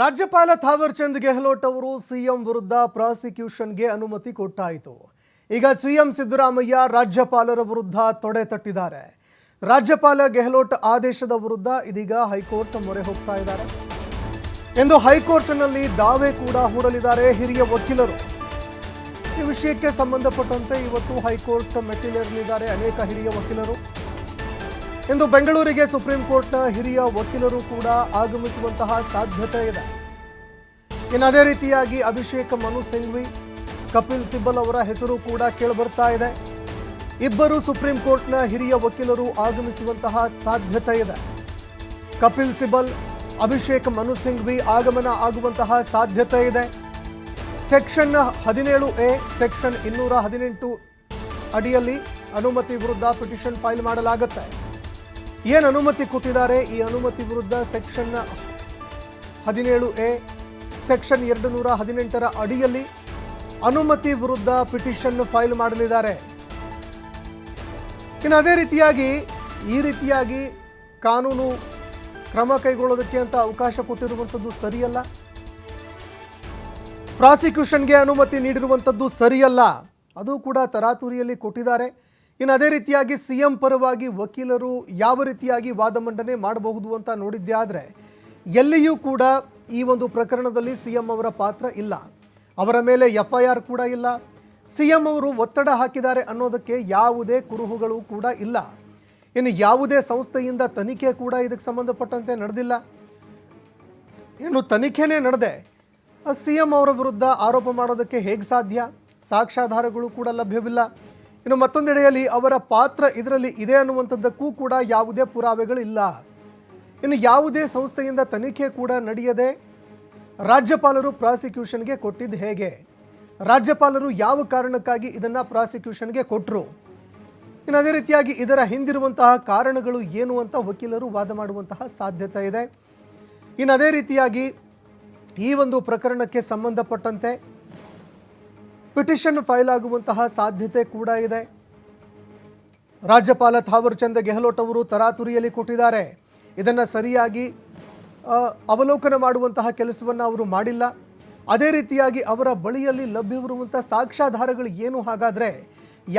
ರಾಜ್ಯಪಾಲ ಥಾವರ್ ಚಂದ್ ಗೆಹ್ಲೋಟ್ ಅವರು ಸಿಎಂ ವಿರುದ್ಧ ಪ್ರಾಸಿಕ್ಯೂಷನ್ಗೆ ಅನುಮತಿ ಕೊಟ್ಟಾಯಿತು. ಈಗ ಸಿಎಂ ಸಿದ್ದರಾಮಯ್ಯ ರಾಜ್ಯಪಾಲರ ವಿರುದ್ಧ ತೊಡೆ ತಟ್ಟಿದ್ದಾರೆ. ರಾಜ್ಯಪಾಲ ಗೆಹ್ಲೋಟ್ ಆದೇಶದ ವಿರುದ್ಧ ಇದೀಗ ಹೈಕೋರ್ಟ್ ಮೊರೆ ಹೋಗ್ತಾ ಇದ್ದಾರೆ. ಎಂದು ಹೈಕೋರ್ಟ್ನಲ್ಲಿ ದಾವೆ ಕೂಡ ಹೂಡಲಿದ್ದಾರೆ ಹಿರಿಯ ವಕೀಲರು. ಈ ವಿಷಯಕ್ಕೆ ಸಂಬಂಧಪಟ್ಟಂತೆ ಇವತ್ತು ಹೈಕೋರ್ಟ್ ಮೆಟ್ಟಿಲೇರಲಿದ್ದಾರೆ ಅನೇಕ ಹಿರಿಯ ವಕೀಲರು. ಇಂದು ಬೆಂಗಳೂರಿಗೆ ಸುಪ್ರೀಂ ಕೋರ್ಟ್ನ ಹಿರಿಯ ವಕೀಲರು ಕೂಡ ಆಗಮಿಸುವಂತಹ ಸಾಧ್ಯತೆ ಇದೆ. ಇನ್ನು ಅದೇ ರೀತಿಯಾಗಿ ಅಭಿಷೇಕ್ ಮನು ಸಿಂಘ್ವಿ, ಕಪಿಲ್ ಸಿಬ್ಬಲ್ ಅವರ ಹೆಸರು ಕೂಡ ಕೇಳಿಬರ್ತಾ ಇದೆ. ಇಬ್ಬರು ಸುಪ್ರೀಂ ಕೋರ್ಟ್ನ ಹಿರಿಯ ವಕೀಲರು ಆಗಮಿಸುವಂತಹ ಸಾಧ್ಯತೆ ಇದೆ. ಕಪಿಲ್ ಸಿಬಲ್, ಅಭಿಷೇಕ್ ಮನು ಸಿಂಘ್ವಿ ಆಗಮನ ಆಗುವಂತಹ ಸಾಧ್ಯತೆ ಇದೆ. ಸೆಕ್ಷನ್ ಹದಿನೇಳು ಎ, ಸೆಕ್ಷನ್ ಇನ್ನೂರ ಹದಿನೆಂಟು ಅಡಿಯಲ್ಲಿ ಅನುಮತಿ ವಿರುದ್ಧ ಪಿಟಿಷನ್ ಫೈಲ್ ಮಾಡಲಾಗುತ್ತೆ. ಏನು ಅನುಮತಿ ಕೊಟ್ಟಿದ್ದಾರೆ ಈ ಅನುಮತಿ ವಿರುದ್ಧ ಸೆಕ್ಷನ್ ಹದಿನೇಳು ಎ, ಸೆಕ್ಷನ್ ಎರಡು ನೂರ ಹದಿನೆಂಟರ ಅಡಿಯಲ್ಲಿ ಅನುಮತಿ ವಿರುದ್ಧ ಪಿಟಿಷನ್ ಫೈಲ್ ಮಾಡಲಿದ್ದಾರೆ. ಇನ್ನು ಅದೇ ರೀತಿಯಾಗಿ, ಈ ರೀತಿಯಾಗಿ ಕಾನೂನು ಕ್ರಮ ಕೈಗೊಳ್ಳೋದಕ್ಕೆ ಅಂತ ಅವಕಾಶ ಕೊಟ್ಟಿರುವಂಥದ್ದು ಸರಿಯಲ್ಲ. ಪ್ರಾಸಿಕ್ಯೂಷನ್ಗೆ ಅನುಮತಿ ನೀಡಿರುವಂಥದ್ದು ಸರಿಯಲ್ಲ. ಅದು ಕೂಡ ತರಾತುರಿಯಲ್ಲಿ ಕೊಟ್ಟಿದ್ದಾರೆ. ಇನ್ನು ಅದೇ ರೀತಿಯಾಗಿ ಸಿ ಎಂ ಪರವಾಗಿ ವಕೀಲರು ಯಾವ ರೀತಿಯಾಗಿ ವಾದ ಮಂಡನೆ ಮಾಡಬಹುದು ಅಂತ ನೋಡಿದ್ದೇ ಆದರೆ ಎಲ್ಲಿಯೂ ಕೂಡ ಈ ಒಂದು ಪ್ರಕರಣದಲ್ಲಿ ಸಿ ಎಂ ಅವರ ಪಾತ್ರ ಇಲ್ಲ. ಅವರ ಮೇಲೆ ಎಫ್ ಐ ಆರ್ ಕೂಡ ಇಲ್ಲ. ಸಿ ಎಂ ಅವರು ಒತ್ತಡ ಹಾಕಿದ್ದಾರೆ ಅನ್ನೋದಕ್ಕೆ ಯಾವುದೇ ಕುರುಹುಗಳು ಕೂಡ ಇಲ್ಲ. ಇನ್ನು ಯಾವುದೇ ಸಂಸ್ಥೆಯಿಂದ ತನಿಖೆ ಕೂಡ ಇದಕ್ಕೆ ಸಂಬಂಧಪಟ್ಟಂತೆ ನಡೆದಿಲ್ಲ. ಇನ್ನು ತನಿಖೆನೇ ನಡೆದೆ. ಸಿ ಎಂ ಅವರ ವಿರುದ್ಧ ಆರೋಪ ಮಾಡೋದಕ್ಕೆ ಹೇಗೆ ಸಾಧ್ಯ? ಸಾಕ್ಷ್ಯಾಧಾರಗಳು ಕೂಡ ಲಭ್ಯವಿಲ್ಲ. ಇನ್ನು ಮತ್ತೊಂದೆಡೆಯಲ್ಲಿ ಅವರ ಪಾತ್ರ ಇದರಲ್ಲಿ ಇದೆ ಅನ್ನುವಂಥದ್ದಕ್ಕೂ ಕೂಡ ಯಾವುದೇ ಪುರಾವೆಗಳಿಲ್ಲ. ಇನ್ನು ಯಾವುದೇ ಸಂಸ್ಥೆಯಿಂದ ತನಿಖೆ ಕೂಡ ನಡೆಯದೆ ರಾಜ್ಯಪಾಲರು ಪ್ರಾಸಿಕ್ಯೂಷನ್ಗೆ ಕೊಟ್ಟಿದ್ದು ಹೇಗೆ? ರಾಜ್ಯಪಾಲರು ಯಾವ ಕಾರಣಕ್ಕಾಗಿ ಇದನ್ನು ಪ್ರಾಸಿಕ್ಯೂಷನ್ಗೆ ಕೊಟ್ಟರು ಇನ್ನು ಅದೇ ರೀತಿಯಾಗಿ ಇದರ ಹಿಂದಿರುವಂತಹ ಕಾರಣಗಳು ಏನು ಅಂತ ವಕೀಲರು ವಾದ ಮಾಡುವಂತಹ ಸಾಧ್ಯತೆ ಇದೆ. ಇನ್ನು ಅದೇ ರೀತಿಯಾಗಿ ಈ ಒಂದು ಪ್ರಕರಣಕ್ಕೆ ಸಂಬಂಧಪಟ್ಟಂತೆ ಪಿಟಿಷನ್ ಫೈಲ್ ಆಗುವಂತಹ ಸಾಧ್ಯತೆ ಕೂಡ ಇದೆ. ರಾಜ್ಯಪಾಲ ಥಾವರ್ ಚಂದ್ ಗೆಹ್ಲೋಟ್ ಅವರು ತರಾತುರಿಯಲ್ಲಿ ಕೊಟ್ಟಿದ್ದಾರೆ. ಇದನ್ನು ಸರಿಯಾಗಿ ಅವಲೋಕನ ಮಾಡುವಂತಹ ಕೆಲಸವನ್ನು ಅವರು ಮಾಡಿಲ್ಲ. ಅದೇ ರೀತಿಯಾಗಿ ಅವರ ಬಳಿಯಲ್ಲಿ ಲಭ್ಯವಿರುವಂಥ ಸಾಕ್ಷ್ಯಾಧಾರಗಳು ಏನು? ಹಾಗಾದರೆ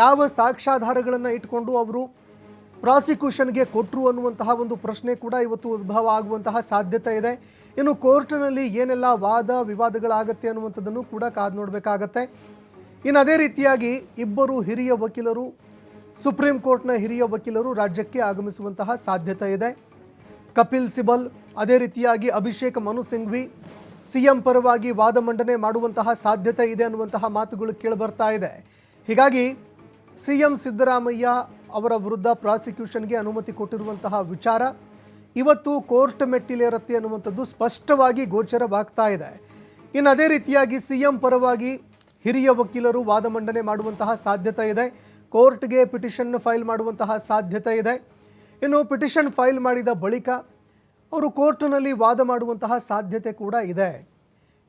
ಯಾವ ಸಾಕ್ಷ್ಯಾಧಾರಗಳನ್ನು ಇಟ್ಕೊಂಡು ಅವರು ಪ್ರಾಸಿಕ್ಯೂಷನ್ಗೆ ಕೊಟ್ಟರು ಅನ್ನುವಂತಹ ಒಂದು ಪ್ರಶ್ನೆ ಕೂಡ ಇವತ್ತು ಉದ್ಭವ ಆಗುವಂತಹ ಸಾಧ್ಯತೆ ಇದೆ. ಇನ್ನು ಕೋರ್ಟ್ನಲ್ಲಿ ಏನೆಲ್ಲ ವಾದ ವಿವಾದಗಳಾಗತ್ತೆ ಅನ್ನುವಂಥದ್ದನ್ನು ಕೂಡ ಕಾದು ನೋಡಬೇಕಾಗತ್ತೆ. ಇನ್ನು ಅದೇ ರೀತಿಯಾಗಿ ಇಬ್ಬರು ಹಿರಿಯ ವಕೀಲರು, ಸುಪ್ರೀಂ ಕೋರ್ಟ್ನ ಹಿರಿಯ ವಕೀಲರು ರಾಜ್ಯಕ್ಕೆ ಆಗಮಿಸುವಂತಹ ಸಾಧ್ಯತೆ ಇದೆ. ಕಪಿಲ್ ಸಿಬಲ್, ಅದೇ ರೀತಿಯಾಗಿ ಅಭಿಷೇಕ್ ಮನು ಸಿಂಘ್ವಿ, ಸಿಎಂ ಪರವಾಗಿ ವಾದ ಮಂಡನೆ ಮಾಡುವಂತಹ ಸಾಧ್ಯತೆ ಇದೆ ಅನ್ನುವಂತಹ ಮಾತುಗಳು ಕೇಳಿಬರ್ತಾ ಇದೆ. ಹೀಗಾಗಿ ಸಿಎಂ ಸಿದ್ದರಾಮಯ್ಯ ಅವರ ವಿರುದ್ಧ ಪ್ರಾಸಿಕ್ಯೂಷನ್ಗೆ ಅನುಮತಿ ಕೊಟ್ಟಿರುವಂತಹ ವಿಚಾರ ಇವತ್ತು ಕೋರ್ಟ್ ಮೆಟ್ಟಿಲೇರತ್ತೆ ಅನ್ನುವಂಥದ್ದು ಸ್ಪಷ್ಟವಾಗಿ ಗೋಚರವಾಗ್ತಾ ಇದೆ. ಇನ್ನು ಅದೇ ರೀತಿಯಾಗಿ ಸಿಎಂ ಪರವಾಗಿ ಹಿರಿಯ ವಕೀಲರು ವಾದ ಮಂಡನೆ ಮಾಡುವಂತಹ ಸಾಧ್ಯತೆ ಇದೆ. ಕೋರ್ಟ್ಗೆ ಪಿಟಿಷನ್ ಫೈಲ್ ಮಾಡುವಂತಹ ಸಾಧ್ಯತೆ ಇದೆ. ಇನ್ನು ಪಿಟಿಷನ್ ಫೈಲ್ ಮಾಡಿದ ಬಳಿಕ ಅವರು ಕೋರ್ಟ್ನಲ್ಲಿ ವಾದ ಮಾಡುವಂತಹ ಸಾಧ್ಯತೆ ಕೂಡ ಇದೆ.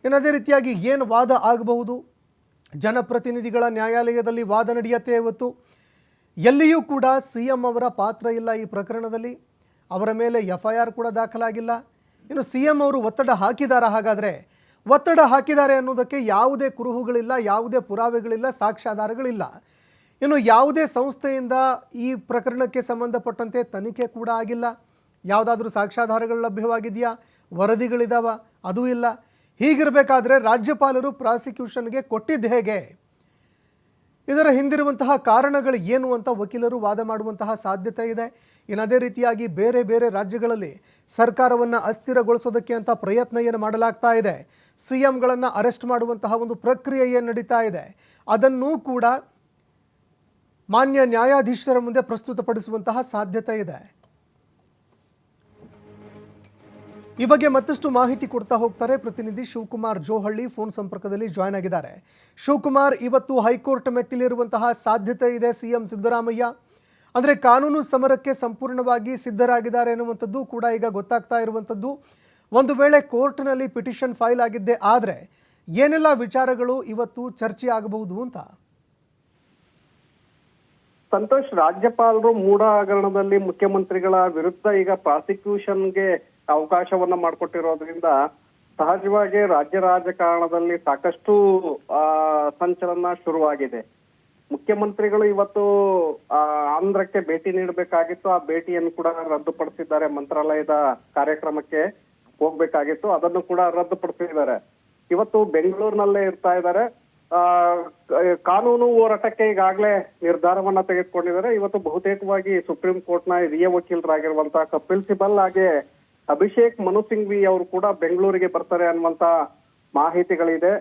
ಇನ್ನು ಅದೇ ರೀತಿಯಾಗಿ ಏನು ವಾದ ಆಗಬಹುದು? ಜನಪ್ರತಿನಿಧಿಗಳ ನ್ಯಾಯಾಲಯದಲ್ಲಿ ವಾದ ನಡೆಯುತ್ತೆ ಇವತ್ತು ಎಲ್ಲಿಯೂ ಕೂಡ ಸಿ ಎಂ ಅವರ ಪಾತ್ರ ಇಲ್ಲ ಈ ಪ್ರಕರಣದಲ್ಲಿ. ಅವರ ಮೇಲೆ ಎಫ್ ಐ ಆರ್ ಕೂಡ ದಾಖಲಾಗಿಲ್ಲ. ಇನ್ನು ಸಿ ಎಂ ಅವರು ಒತ್ತಡ ಹಾಕಿದಾರ ಹಾಗಾದರೆ ಒತ್ತಡ ಹಾಕಿದ್ದಾರೆ ಅನ್ನೋದಕ್ಕೆ ಯಾವುದೇ ಕುರುಹುಗಳಿಲ್ಲ, ಯಾವುದೇ ಪುರಾವೆಗಳಿಲ್ಲ, ಸಾಕ್ಷ್ಯಾಧಾರಗಳಿಲ್ಲ. ಇನ್ನು ಯಾವುದೇ ಸಂಸ್ಥೆಯಿಂದ ಈ ಪ್ರಕರಣಕ್ಕೆ ಸಂಬಂಧಪಟ್ಟಂತೆ ತನಿಖೆ ಕೂಡ ಆಗಿಲ್ಲ. ಯಾವುದಾದ್ರೂ ಸಾಕ್ಷ್ಯಾಧಾರಗಳು ಲಭ್ಯವಾಗಿದೆಯಾ? ವರದಿಗಳಿದಾವ? ಅದೂ ಇಲ್ಲ. ಹೀಗಿರಬೇಕಾದ್ರೆ ರಾಜ್ಯಪಾಲರು ಪ್ರಾಸಿಕ್ಯೂಷನ್ಗೆ ಕೊಟ್ಟಿದ್ದು ಹೇಗೆ? ಇದರ ಹಿಂದಿರುವಂತಹ ಕಾರಣಗಳು ಏನು ಅಂತ ವಕೀಲರು ವಾದ ಮಾಡುವಂತಹ ಸಾಧ್ಯತೆ ಇದೆ. ಇನ್ನು ಅದೇ ರೀತಿಯಾಗಿ ಬೇರೆ ಬೇರೆ ರಾಜ್ಯಗಳಲ್ಲಿ ಸರ್ಕಾರವನ್ನು ಅಸ್ಥಿರಗೊಳಿಸೋದಕ್ಕೆ ಅಂತ ಪ್ರಯತ್ನ ಏನು ಮಾಡಲಾಗ್ತಾ ಇದೆ? ಸಿ ಎಂಗಳನ್ನು ಅರೆಸ್ಟ್ ಮಾಡುವಂತಹ ಒಂದು ಪ್ರಕ್ರಿಯೆ ಏನು ನಡೀತಾ ಇದೆ? ಅದನ್ನೂ ಕೂಡ ಮಾನ್ಯ ನ್ಯಾಯಾಧೀಶರ ಮುಂದೆ ಪ್ರಸ್ತುತಪಡಿಸುವಂತಹ ಸಾಧ್ಯತೆ ಇದೆ. ಈ ಬಗ್ಗೆ ಮತ್ತಷ್ಟು ಮಾಹಿತಿ ಕೊಡ್ತಾ ಹೋಗ್ತಾರೆ ಪ್ರತಿನಿಧಿ ಶಿವಕುಮಾರ್ ಜೋಹಳ್ಳಿ. ಫೋನ್ ಸಂಪರ್ಕದಲ್ಲಿ ಜಾಯ್ನ್ ಆಗಿದ್ದಾರೆ. ಶಿವಕುಮಾರ್, ಇವತ್ತು ಹೈಕೋರ್ಟ್ ಮೆಟ್ಟಿಲಿರುವಂತಹ ಸಾಧ್ಯತೆ ಇದೆ ಸಿಎಂ ಸಿದ್ದರಾಮಯ್ಯ? ಅಂದರೆ ಕಾನೂನು ಸಮರಕ್ಕೆ ಸಂಪೂರ್ಣವಾಗಿ ಸಿದ್ಧರಾಗಿದ್ದಾರೆ ಎನ್ನುವಂಥದ್ದು ಕೂಡ ಈಗ ಗೊತ್ತಾಗ್ತಾ ಇರುವಂಥದ್ದು. ಒಂದು ವೇಳೆ ಕೋರ್ಟ್ನಲ್ಲಿ ಪಿಟಿಷನ್ ಫೈಲ್ ಆಗಿದ್ದೆ ಆದರೆ ಏನೆಲ್ಲ ವಿಚಾರಗಳು ಇವತ್ತು ಚರ್ಚೆ ಆಗಬಹುದು ಅಂತ? ಸಂತೋಷ್, ರಾಜ್ಯಪಾಲರು ಮೂಢ ಹಗರಣದಲ್ಲಿ ಮುಖ್ಯಮಂತ್ರಿಗಳ ವಿರುದ್ಧ ಈಗ ಪ್ರಾಸಿಕ್ಯೂಷನ್ಗೆ ಅವಕಾಶವನ್ನ ಮಾಡಿಕೊಟ್ಟಿರೋದ್ರಿಂದ ಸಹಜವಾಗಿ ರಾಜ್ಯ ರಾಜಕಾರಣದಲ್ಲಿ ಸಾಕಷ್ಟು ಸಂಚಲನ ಶುರುವಾಗಿದೆ. ಮುಖ್ಯಮಂತ್ರಿಗಳು ಇವತ್ತು ಆಂಧ್ರಕ್ಕೆ ಭೇಟಿ ನೀಡಬೇಕಾಗಿತ್ತು. ಆ ಭೇಟಿಯನ್ನು ಕೂಡ ರದ್ದುಪಡಿಸಿದ್ದಾರೆ ಮಂತ್ರಾಲಯದ ಕಾರ್ಯಕ್ರಮಕ್ಕೆ ಹೋಗ್ಬೇಕಾಗಿತ್ತು. ಅದನ್ನು ಕೂಡ ರದ್ದುಪಡಿಸಿದ್ದಾರೆ. ಇವತ್ತು ಬೆಂಗಳೂರಿನಲ್ಲೇ ಇರ್ತಾ ಇದ್ದಾರೆ. ಕಾನೂನು ಹೋರಾಟಕ್ಕೆ ಈಗಾಗಲೇ ನಿರ್ಧಾರವನ್ನ ತೆಗೆದುಕೊಂಡಿದ್ದಾರೆ. ಇವತ್ತು ಬಹುತೇಕವಾಗಿ ಸುಪ್ರೀಂ ಕೋರ್ಟ್ನ ಹಿರಿಯ ವಕೀಲರಾಗಿರುವಂತಹ ಕಪಿಲ್ ಸಿಬಲ್ ಹಾಗೆ ಅಭಿಷೇಕ್ ಮನು ಸಿಂಘ್ವಿ ಅವರು ಕೂಡ ಬೆಂಗಳೂರಿಗೆ ಬರ್ತಾರೆ ಅನ್ನುವಂತ ಮಾಹಿತಿಗಳಿದೆ.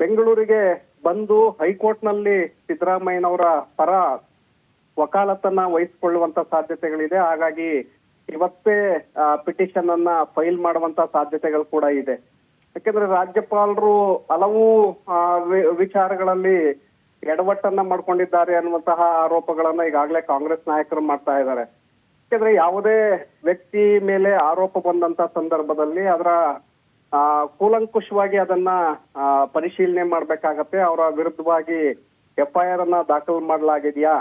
ಬೆಂಗಳೂರಿಗೆ ಬಂದು ಹೈಕೋರ್ಟ್ನಲ್ಲಿ ಸಿದ್ದರಾಮಯ್ಯನವರ ಪರ ವಕಾಲತ್ತನ್ನ ವಹಿಸಿಕೊಳ್ಳುವಂತ ಸಾಧ್ಯತೆಗಳಿದೆ. ಹಾಗಾಗಿ ಇವತ್ತೇ ಪಿಟಿಷನ್ ಅನ್ನ ಫೈಲ್ ಮಾಡುವಂತ ಸಾಧ್ಯತೆಗಳು ಕೂಡ ಇದೆ. ಯಾಕೆಂದ್ರೆ ರಾಜ್ಯಪಾಲರು ಹಲವು ವಿಚಾರಗಳಲ್ಲಿ ಎಡವಟ್ಟನ್ನ ಮಾಡ್ಕೊಂಡಿದ್ದಾರೆ ಅನ್ನುವಂತಹ ಆರೋಪಗಳನ್ನ ಈಗಾಗಲೇ ಕಾಂಗ್ರೆಸ್ ನಾಯಕರು ಮಾಡ್ತಾ ಇದ್ದಾರೆ. ಯಾಕೆಂದ್ರೆ ಯಾವುದೇ ವ್ಯಕ್ತಿ ಮೇಲೆ ಆರೋಪ ಬಂದಂತ ಸಂದರ್ಭದಲ್ಲಿ ಅದರ ಕೂಲಂಕುಷವಾಗಿ ಅದನ್ನ ಪರಿಶೀಲನೆ ಮಾಡ್ಬೇಕಾಗತ್ತೆ. ಅವರ ವಿರುದ್ಧವಾಗಿ ಎಫ್ಐಆರ್ ಅನ್ನ ದಾಖಲು ಮಾಡಲಾಗಿದೆಯಾ?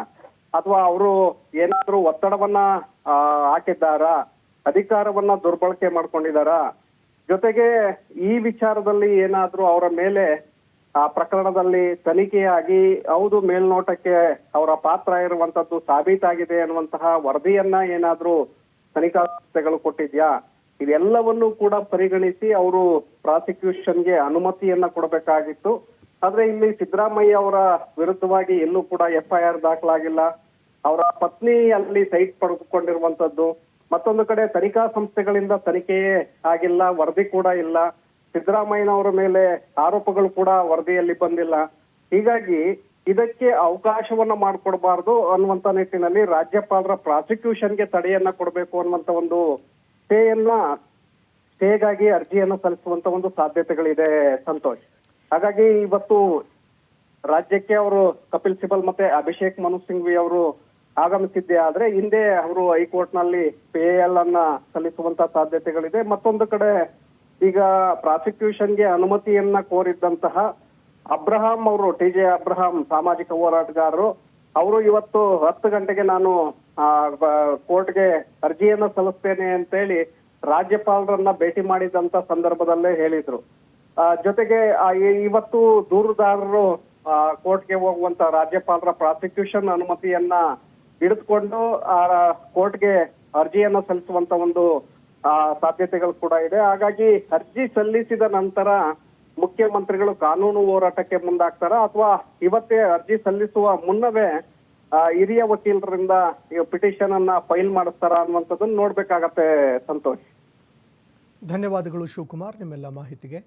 ಅಥವಾ ಅವರು ಏನಾದ್ರೂ ಒತ್ತಡವನ್ನ ಹಾಕಿದ್ದಾರಾ? ಅಧಿಕಾರವನ್ನ ದುರ್ಬಳಕೆ ಮಾಡ್ಕೊಂಡಿದ್ದಾರಾ? ಜೊತೆಗೆ ಈ ವಿಚಾರದಲ್ಲಿ ಏನಾದ್ರೂ ಅವರ ಮೇಲೆ, ಆ, ಪ್ರಕರಣದಲ್ಲಿ ತನಿಖೆಯಾಗಿ ಹೌದು ಮೇಲ್ನೋಟಕ್ಕೆ ಅವರ ಪಾತ್ರ ಇರುವಂತದ್ದು ಸಾಬೀತಾಗಿದೆ ಅನ್ನುವಂತಹ ವರದಿಯನ್ನ ಏನಾದ್ರೂ ತನಿಖಾ ಸಂಸ್ಥೆಗಳು ಕೊಟ್ಟಿದ್ಯಾ? ಇದೆಲ್ಲವನ್ನು ಕೂಡ ಪರಿಗಣಿಸಿ ಅವರು ಪ್ರಾಸಿಕ್ಯೂಷನ್ಗೆ ಅನುಮತಿಯನ್ನ ಕೊಡಬೇಕಾಗಿತ್ತು. ಆದ್ರೆ ಇಲ್ಲಿ ಸಿದ್ದರಾಮಯ್ಯ ಅವರ ವಿರುದ್ಧವಾಗಿ ಎಲ್ಲೂ ಕೂಡ ಎಫ್ಐಆರ್ ದಾಖಲಾಗಿಲ್ಲ. ಅವರ ಪತ್ನಿ ಅಲ್ಲಿ ಸೈಟ್ ಪಡೆದುಕೊಂಡಿರುವಂತದ್ದು, ಮತ್ತೊಂದು ಕಡೆ ತನಿಖಾ ಸಂಸ್ಥೆಗಳಿಂದ ತನಿಖೆಯೇ ಆಗಿಲ್ಲ, ವರದಿ ಕೂಡ ಇಲ್ಲ. ಸಿದ್ದರಾಮಯ್ಯನವರ ಮೇಲೆ ಆರೋಪಗಳು ಕೂಡ ವರದಿಯಲ್ಲಿ ಬಂದಿಲ್ಲ. ಹೀಗಾಗಿ ಇದಕ್ಕೆ ಅವಕಾಶವನ್ನ ಮಾಡಿಕೊಡಬಾರದು ಅನ್ನುವಂತ ನಿಟ್ಟಿನಲ್ಲಿ ರಾಜ್ಯಪಾಲರ ಪ್ರಾಸಿಕ್ಯೂಷನ್ಗೆ ತಡೆಯನ್ನ ಕೊಡಬೇಕು ಅನ್ನುವಂತ ಒಂದು ಸ್ಟೇಯನ್ನ, ಸ್ಟೇಗಾಗಿ ಅರ್ಜಿಯನ್ನು ಸಲ್ಲಿಸುವಂತ ಒಂದು ಸಾಧ್ಯತೆಗಳಿದೆ ಸಂತೋಷ್. ಹಾಗಾಗಿ ಇವತ್ತು ರಾಜ್ಯಕ್ಕೆ ಅವರು ಕಪಿಲ್ ಸಿಬಲ್ ಮತ್ತೆ ಅಭಿಷೇಕ್ ಮನು ಸಿಂಘ್ವಿ ಅವರು ಆಗಮಿಸಿದ್ದೆ ಆದ್ರೆ ಹಿಂದೆ ಅವರು ಹೈಕೋರ್ಟ್ನಲ್ಲಿ ಎಲ್ ಅನ್ನ ಸಲ್ಲಿಸುವಂತ ಸಾಧ್ಯತೆಗಳಿದೆ. ಮತ್ತೊಂದು ಕಡೆ ಈಗ ಪ್ರಾಸಿಕ್ಯೂಷನ್ಗೆ ಅನುಮತಿಯನ್ನ ಕೋರಿದ್ದಂತಹ ಅಬ್ರಹಾಂ ಅವರು, ಟಿ ಜೆ ಅಬ್ರಹಾಂ, ಸಾಮಾಜಿಕ ಹೋರಾಟಗಾರರು ಅವರು ಇವತ್ತು ಹತ್ತು ಗಂಟೆಗೆ ನಾನು ಕೋರ್ಟ್ಗೆ ಅರ್ಜಿಯನ್ನು ಸಲ್ಲಿಸ್ತೇನೆ ಅಂತೇಳಿ ರಾಜ್ಯಪಾಲರನ್ನ ಭೇಟಿ ಮಾಡಿದಂತ ಸಂದರ್ಭದಲ್ಲೇ ಹೇಳಿದ್ರು. ಜೊತೆಗೆ ಇವತ್ತು ದೂರುದಾರರು ಕೋರ್ಟ್ಗೆ ಹೋಗುವಂತ ರಾಜ್ಯಪಾಲರ ಪ್ರಾಸಿಕ್ಯೂಷನ್ ಅನುಮತಿಯನ್ನ ಹಿಡಿದುಕೊಂಡು, ಆ, ಕೋರ್ಟ್ಗೆ ಅರ್ಜಿಯನ್ನು ಸಲ್ಲಿಸುವಂತ ಒಂದು ಸಾಧ್ಯತೆಗಳು ಕೂಡ ಇದೆ. ಹಾಗಾಗಿ ಅರ್ಜಿ ಸಲ್ಲಿಸಿದ ನಂತರ ಮುಖ್ಯಮಂತ್ರಿಗಳು ಕಾನೂನು ಹೋರಾಟಕ್ಕೆ ಮುಂದಾಗ್ತಾರ ಅಥವಾ ಇವತ್ತೇ ಅರ್ಜಿ ಸಲ್ಲಿಸುವ ಮುನ್ನವೇ ಹಿರಿಯ ವಕೀಲರಿಂದ ಪಿಟಿಷನ್ ಅನ್ನ ಫೈಲ್ ಮಾಡಿಸ್ತಾರ ಅನ್ನುವಂಥದ್ದನ್ನ ನೋಡ್ಬೇಕಾಗತ್ತೆ ಸಂತೋಷ್. ಧನ್ಯವಾದಗಳು ಶಿವಕುಮಾರ್, ನಿಮ್ಮೆಲ್ಲ ಮಾಹಿತಿಗೆ.